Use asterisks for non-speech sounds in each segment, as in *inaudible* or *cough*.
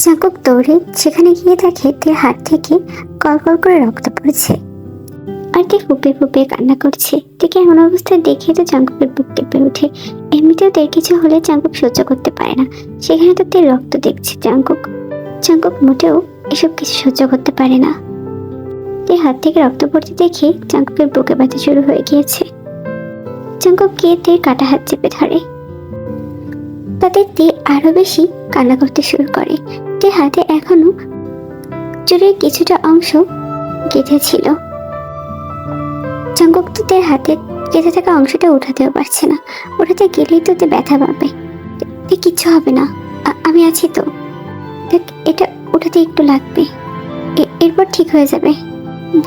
চাঙ্কুক দৌড়ে সেখানে গিয়ে দেখে তের হাত থেকে কল কল করে রক্ত পড়ছে। আর ফুপে ফুপে কান্না করছে। এমন অবস্থায় দেখে তো চাঙ্কুকের বুক কেঁপে ওঠে। এমনিতেও কিছু হলে চাঙ্কুক সহ্য করতে পারে না। সেখানে তো তের রক্ত দেখছে চাঙ্কুক। চাঙ্কুক মোটেও এসব কিছু সহ্য করতে পারে না। তের হাত থেকে রক্ত পড়তে দেখে চাঙ্কুকের বুকে ব্যথা শুরু হয়ে গিয়েছে। চাঙ্কুক গিয়ে তের কাটা হাত চেপে ধরে। তাতে তে আরও বেশি কান্না করতে শুরু করে। তে হাতে এখনও চুরির কিছুটা অংশ গেঁথে ছিল চাঙ্কুক তো হাতে গেঁথে থাকা অংশটা উঠাতেও পারছে না। ওঠাতে গেলেই তো ব্যথা পাবে। কিচ্ছু হবে না। আমি আছি তো। এটা উঠাতে একটু লাগবে। এরপর ঠিক হয়ে যাবে।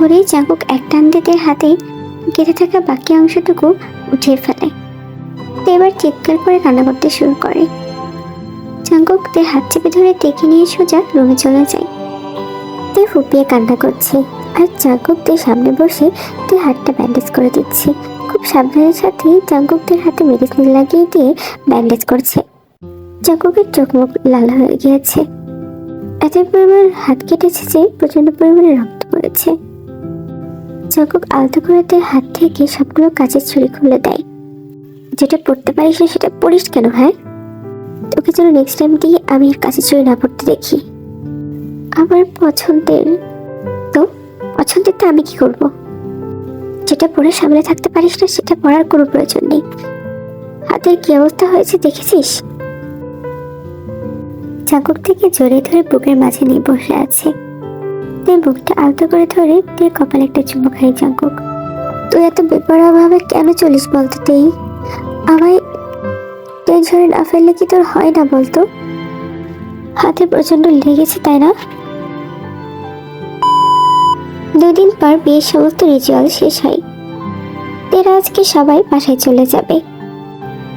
বলেই চাঙ্কুক এক টান দিয়ে হাতে গেঁথে থাকা বাকি অংশটুকু উঠিয়ে ফেলে। এবার চিৎকার করে কান্না করতে শুরু করে। তে হাত চেপে ধরে দেখে নিয়ে সোজা রুমে চলে যায়। তে ফুপিয়ে কান্না করছে আর চাঙ্কুকদের সামনে বসে তে হাতটা ব্যান্ডেজ করে দিচ্ছে খুব সাবধানের সাথে চাঙ্কুকদের হাতে মেডিসিন লাগিয়ে দিয়ে ব্যান্ডেজ করছে। চাঙ্কুকের চোখ মুখ লাল হয়ে গিয়েছে। এত পরিমাণ হাত কেটেছে যে প্রচণ্ড পরিমাণে রক্ত পড়েছে। চাঙ্কুক আলতো করে তার হাত থেকে সবগুলো কাঁচের ছুরি খুলে দেয়। যেটা পড়তে পারিস সেটা পড়িস কেন হ্যাঁ? তোকে যেন নেক্সট টাইম দিয়ে আমি আর কাছে ছুরি না পড়তে দেখি। আমার পছন্দের, তো পছন্দের তো আমি কি করব? যেটা পরে সামনে থাকতে পারিস না, সেটা পড়ার কোনো প্রয়োজন নেই। হাতের কি অবস্থা হয়েছে দেখেছিস? চাকুর থেকে জড়িয়ে ধরে বুকের মাঝে নিয়ে বসে আছে। তুই বুকটা আলতো করে ধরে তুই কপালে একটা চুমু খাই চাকুক তুই এত বেপরোয়া ভাবে কেন চলিস বলতো তুই? আমায় টেনশনে না ফেললে কি তোর হয় না বলতো? হাতে প্রচণ্ড লেগেছে, তাই না? দুদিন পর বিয়ের সমস্ত রিচুয়াল শেষ হয়। তেরা আজকে সবাই বাসায় চলে যাবে।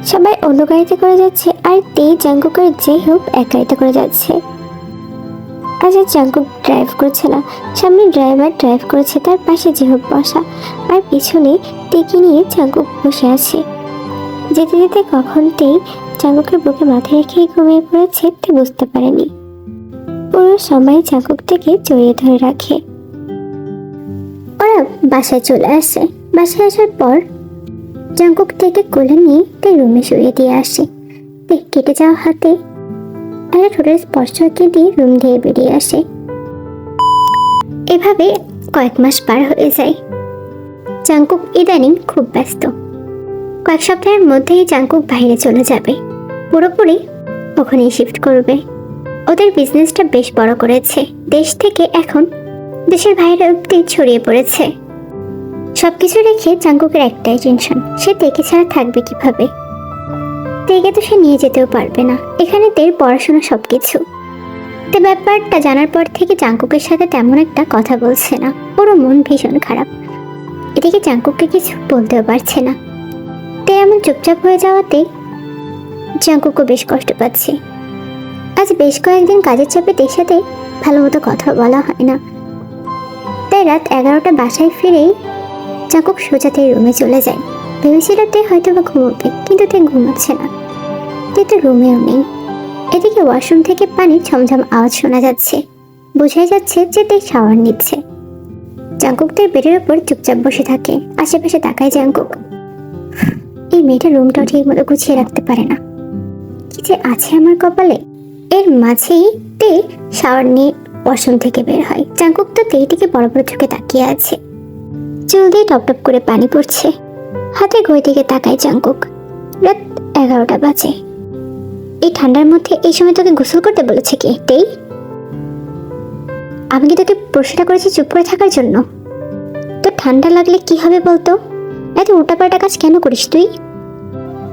সবাই অন্য গাড়িতে করে যাচ্ছে আর তে জাঙ্কুকের যে হোক এক গাড়িতে করে যাচ্ছে। আজ আর জাঙ্কুক ড্রাইভ করছে না। সামনে ড্রাইভার ড্রাইভ করেছে তার পাশে যে হোক বসা। আর পিছনে টেকে নিয়ে জাঙ্কুক বসে আছে। যেতে যেতে কখন তেই চাঙ্কুকের বুকে মাথা রেখে ঘুমিয়ে পড়েছে, তে বুঝতে পারেনি। পুরো সময় চাঙ্কুক থেকে জড়িয়ে ধরে রাখে। ওরা বাসায় চলে আসে। বাসায় আসার পর চাঙ্কুক থেকে কোলে নিয়ে তে রুমে শুয়ে দিয়ে আসে। তে কেটে যাওয়া হাতে একটা ঠোঁটের স্পর্শ দিয়ে রুম দিয়ে বেরিয়ে আসে। এভাবে কয়েক মাস পার হয়ে যায়। চাঙ্কুক ইদানিং খুব ব্যস্ত। কয়েক সপ্তাহের মধ্যেই চাঙ্কুক বাইরে চলে যাবে। পুরোপুরি ওখানেই শিফট করবে। ওদের বিজনেসটা বেশ বড় করেছে। দেশ থেকে এখন দেশের বাইরে অব্দি ছড়িয়ে পড়েছে। সবকিছু রেখে চাঙ্কুকের একটাই টেনশন সে দেখে ছাড়া থাকবে কীভাবে? তেকে তো সে নিয়ে যেতেও পারবে না। এখানে তের পড়াশোনা সবকিছু। তে ব্যাপারটা জানার পর থেকে চাঙ্কুকের সাথে তেমন একটা কথা বলছে না। পুরো মন ভীষণ খারাপ। এদিকে চাঙ্কুককে কিছু বলতেও পারছে না। তে এমন চুপচাপ হয়ে যাওয়াতে জাঙ্কুকও বেশ কষ্ট পাচ্ছে। আজ বেশ কয়েকদিন কাজের চাপে তের সাথে ভালো মতো কথা বলা হয় না। তাই রাত এগারোটা বাসায় ফিরেই জাঙ্কুক সোজাতে রুমে চলে যায়। ভেবেছিল তে হয়তো বা ঘুমোবে, কিন্তু তে ঘুমাচ্ছে না। তে তো রুমেও নেই। এদিকে ওয়াশরুম থেকে পানি ছমছম আওয়াজ শোনা যাচ্ছে। বোঝাই যাচ্ছে যে তে শাওয়ার নিচ্ছে। জাঙ্কুক তার বেডের ওপর চুপচাপ বসে থাকে। আশেপাশে তাকায় জাঙ্কুক। এই মেয়েটা রুমটাও ঠিক মতো গুছিয়ে রাখতে পারে না। কি যে আছে আমার কপালে? এর মাঝেই তে শাওয়ার নিয়ে ওয়াশরুম থেকে বের হয়। চাঙ্কুক তো তেইটিকে বড় বড় চোখে তাকিয়ে আছে। চুল দিয়ে টপ টপ করে পানি পড়ছে। হাতে ঘড়ি দিকে তাকায় চাঙ্কুক রাত এগারোটা বাজে। এই ঠান্ডার মধ্যে এই সময় তোকে গোসল করতে বলেছে কে, তেই? আমি কি তোকে প্রশ্নটা করেছি চুপ করে থাকার জন্য? তো ঠান্ডা লাগলে কি হবে বলতো? এত উল্টাপাল্টা কাজ কেন করিস তুই?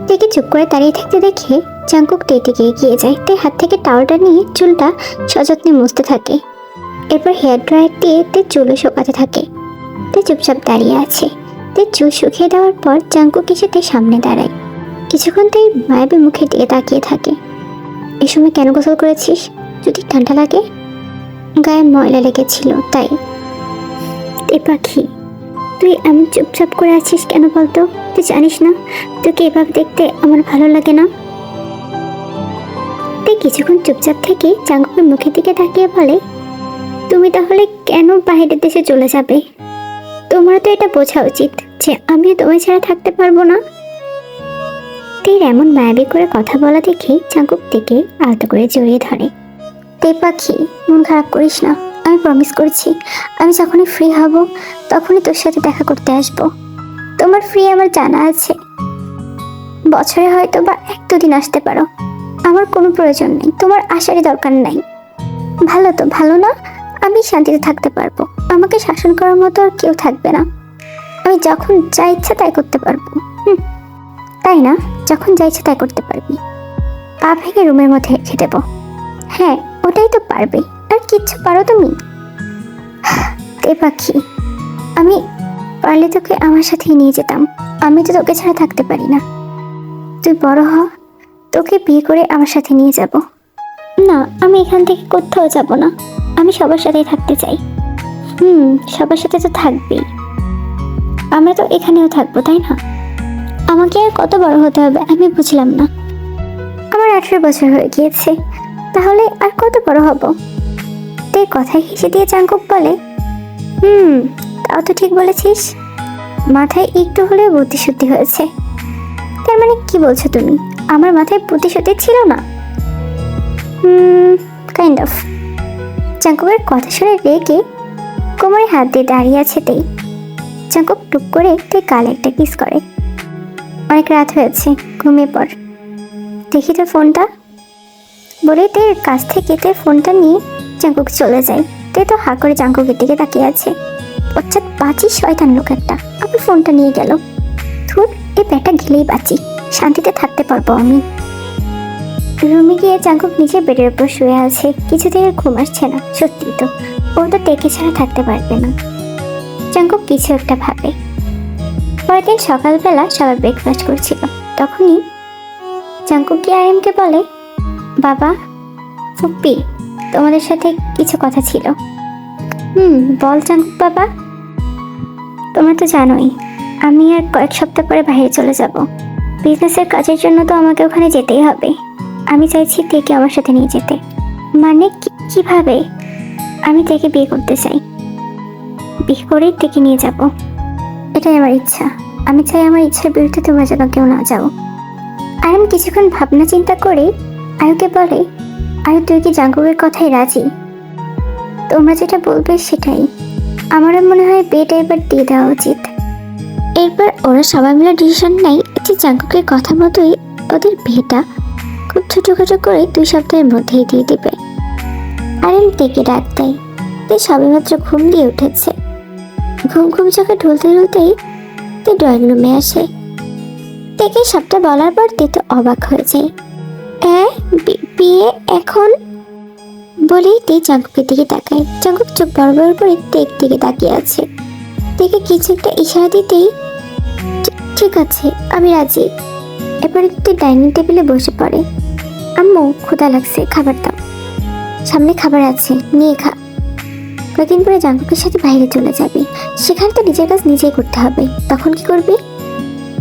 তেকে চুপ করে দাঁড়িয়ে থাকতে দেখে চাঙ্কুক তেটিকে এগিয়ে যায়। তাই হাত থেকে টাওয়ালটা নিয়ে চুলটা সযত্নে মুছতে থাকে। এরপর হেয়ার ড্রায়ার দিয়ে তে চুলে শোকাতে থাকে। তে চুপচাপ দাঁড়িয়ে আছে। তে চুল শুকিয়ে দেওয়ার পর চাঙ্কুক এসে তে সামনে দাঁড়ায়। কিছুক্ষণ তাই মায়াবী মুখের দিকে তাকিয়ে থাকে। এ সময় কেন গোসল করেছিস? যদি ঠান্ডা লাগে? গায়ে ময়লা লেগেছিল তাই। তে পাখি তুই এমন চুপচাপ করে আছিস কেন বলতো? তুই জানিস না? তোকে এভাবে দেখতে আমার ভালো লাগে না? তে কিছুক্ষণ চুপচাপ থেকে চাঙ্কুকের মুখের দিকে তাকিয়ে বলে, তুমি তাহলে কেন বাইরের দেশে চলে যাবে? তোমার তো এটা বোঝা উচিত যে আমি তোমায় ছাড়া থাকতে পারব না। তীর এমন মায়াবী করে কথা বলা দেখে চাঙ্কুক থেকে আলতো করে জড়িয়ে ধরে। তে পাখি, মন খারাপ করিস না। আমি প্রমিস করছি। আমি যখনই ফ্রি হব, তখনই তোর সাথে দেখা করতে আসব। তোমার ফ্রি আমার জানা আছে। বছরে হয়তো বা এক দুদিন আসতে পারো। আমার কোনো প্রয়োজন নেই। তোমার আসারই দরকার নাই। ভালো তো, ভালো না? আমি শান্তিতে থাকতে পারব। আমাকে শাসন করার মতো আর কেউ থাকবে না। আমি যখন যা ইচ্ছা তাই করতে পারব। তাই না? যখন যা ইচ্ছা তাই করতে পারবি। পা ভেঙে রুমের মধ্যে রেখে দেবো। হ্যাঁ ওটাই তো পারবে। আর কিচ্ছু পারো তুমি? *sighs* তে পাখি, আমি পারলে তোকে আমার সাথেই নিয়ে যেতাম। আমি তো তোকে ছাড়া থাকতে পারি না। তুই বড় হ, তোকে বিয়ে করে আমার সাথে নিয়ে যাব। না, আমি এখান থেকে কোথাও যাব না। আমি সবার সাথেই থাকতে চাই। হুম, সবার সাথে তো থাকবেই। আমরা তো এখানেও থাকব, তাই না? আমাকে আর কত বড় হতে হবে আমি বুঝলাম না। আমার আঠেরো বছর হয়ে গিয়েছে। তাহলে আর কত বড় হব? তে কথায় হেসে দিয়ে চাঙ্কুক বলে, হুম, তাও তো ঠিক বলেছিস। মাথায় একটু হলেও বুদ্ধিশুদ্ধি হয়েছে। তার মানে কি বলছো তুমি? আমার মাথায় বুদ্ধিশুদ্ধি ছিল না? হুম কাইন্ড অফ চাঙ্কুকের কথা শুনে রেগে কোমরে হাত দিয়ে দাঁড়িয়ে আছে তেই। চাঙ্কুক টুক করে তুই কালে একটা কিস করে। অনেক রাত হয়েছে, ঘুমিয়ে পড়। দেখি তোর ফোনটা। বলে তে কাছ থেকে তে ফোনটা নিয়ে চাঙ্কুক চলে যায়। তে তো হা করে চাঙ্কুকের দিকে তাকিয়ে আছে। অর্থাৎ বাঁচি শয়তান লোক একটা আমার ফোনটা নিয়ে গেল। ধুর এই ব্যাটা গেলেই বাঁচি শান্তিতে থাকতে পারব আমি। রুমে গিয়ে চাঙ্কুক নিচে বেডের উপর শুয়ে আছে। আর ঘুম আসছে না, সত্যি তো। ও তো টেকে ছাড়া থাকতে পারবে না। চাঙ্কুক কিছু একটা ভাবে। পরের দিন সকালবেলা সবাই ব্রেকফাস্ট করছিল। তখনই চাঙ্কুক গিয়ে আরিমকে বলে, বাবা ফুপ্পি তোমাদের সাথে কিছু কথা ছিল। হুম, বল চাঙ্কুক বাবা। তোমরা তো জানোই, আমি আর কয়েক সপ্তাহ পরে বাইরে চলে যাব। বিজনেসের কাজের জন্য তো আমাকে ওখানে যেতেই হবে। আমি চাইছি তেকে আমার সাথে নিয়ে যেতে। মানে কীভাবে? আমি তেকে বিয়ে করতে চাই। বিয়ে করেই তেকে নিয়ে যাব। এটাই আমার ইচ্ছা। আমি চাই আমার ইচ্ছার বিরুদ্ধে তোমরা যেন কেউ না যাও। আয়ন কিছুক্ষণ ভাবনা চিন্তা করে আয়ুকে বলে আয়ু তুই কি জাঙ্কুকের কথাই রাজি? তোমরা যেটা বলবে সেটাই। আমারও মনে হয় বিয়েটা এবার দিয়ে দেওয়া উচিত। এরপর ওরা সবাই মিলে ডিসিশন নেয় যে জাঙ্কুকের কথা মতোই ওদের বিয়েটা খুব ছোটোখাটো করে দুই সপ্তাহের মধ্যেই দিয়ে দিবে। আরেন তেকে ডাক দেয়। তে সবেমাত্র ঘুম দিয়ে উঠেছে। ঘুম ঘুম চোখে ঢুলতে ঢুলতেই তে ড্রয়িং রুমে আসে। তেকে সবটা বলার পর তে তো অবাক হয়ে যায়। হ্যাঁ বিয়ে এখন? বলেই তে চাঙ্কুকের দিকে তাকায়। চাঙ্কুক চোখ বড় বড় করে তেক দিকে তাকিয়ে আছে। তেকে কিছু একটা ইশারা দিতেই, ঠিক আছে, আমি রাজি। এবারে তে ডাইনিং টেবিলে বসে পড়ে। আম্মু, ক্ষুধা লাগছে, খাবার দাও। সামনে খাবার আছে, নিয়ে খা। কয়েকদিন পরে জাঙ্কুকের সাথে বাইরে চলে যাবে। সেখানে তো নিজের কাজ নিজেই করতে হবে। তখন কি করবি?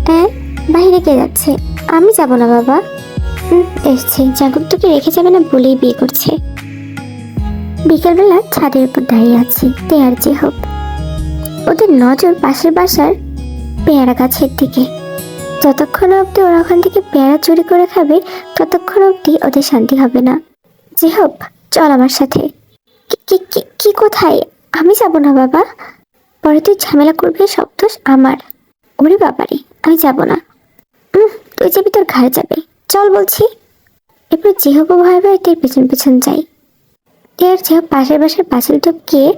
হ্যাঁ বাইরে কে যাচ্ছে? আমি যাব না বাবা। এসছে জাঙ্কুক তোকে রেখে যাবে না বলেই বিয়ে করছে। বিকেলবেলা ছাদের উপর দাঁড়িয়ে আছি তে যে হোক। ওদের নজর পাশের বাসার পেয়ারা গাছের দিকে। যতক্ষণ অবধি ওরা ওখান থেকে পেয়ারা চুরি করে খাবে, ততক্ষণ অবধি ওদের শান্তি হবে না। যে হোক, চল আমার সাথে। কি- কোথায়? আমি যাব না বাবা। পরে তুই ঝামেলা করবি সব দোষ আমার। ওরে বাবারে, আমি যাব না। তুই যাবি, তোর ঘরে যাবে। চল বলছি। এরপর যেহব ভয় ভয় তোর পেছন পেছন যাই এর যেহব পাশের বাসার পাঁচিল টপকিয়ে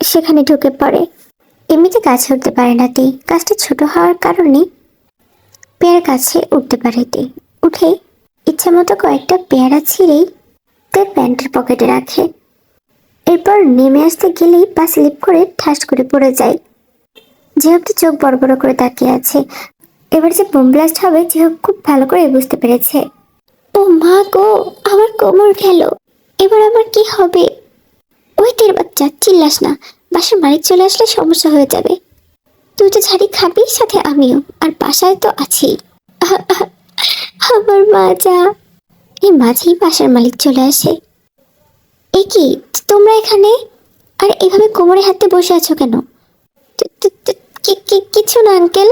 সেখানে ঢুকে পড়ে। এমনিতে গাছে উঠতে পারে না তে। গাছটা ছোট হওয়ার কারণে পেয়ার গাছে উঠতে পারে তে। উঠে ইচ্ছা মতো কয়েকটা পেয়ারা ছিঁড়েই তার প্যান্টের পকেটে রাখে। এরপর নেমে আসতে গেলেই পা স্লিপ করে ঠাস করে পড়ে যায়। যেহেতু চোখ বড় বড় করে তাকিয়ে আছে। এবার যে বোম ব্লাস্ট হবে যেহেতু খুব ভালো করে বুঝতে পেরেছে। ও মা গো, আমার কোমর গেল। এবার আমার কি হবে? ওই তের বাচ্চা, চিল্লাস না। বাসার মালিক চলে আসলে সমস্যা হয়ে যাবে। তুই তো ঝাড়ি খাবি, সাথে আমিও। আর বাসায় তো আছি। *laughs* আমার মা যা। এই মাঝেই বাসার মালিক চলে আসে। এ কি, তোমরা এখানে? আর, এভাবে কোমরে হাতে বসে আছো কেন? কিছু না, আঙ্কেল।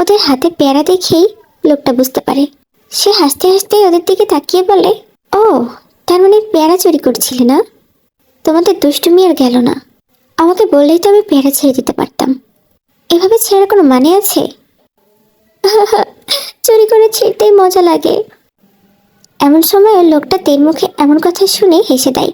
ওদের হাতে পেয়ারা দেখেই লোকটা বুঝতে পারে। সে হাসতে হাসতে ওদের দিকে তাকিয়ে বলে, ও, তার মানে পেয়ারা চুরি করছিলে না? তোমাদের দুষ্টুমি আর গেল না। আমাকে বললেই তো আমি পেয়ারা ছেড়ে দিতে পারতাম। এভাবে ছেড়ার কোনো মানে আছে? *laughs* চুরি করে ছিঁড়তেই মজা লাগে। এমন সময় লোকটা তের মুখে এমন কথা শুনে হেসে দেয়।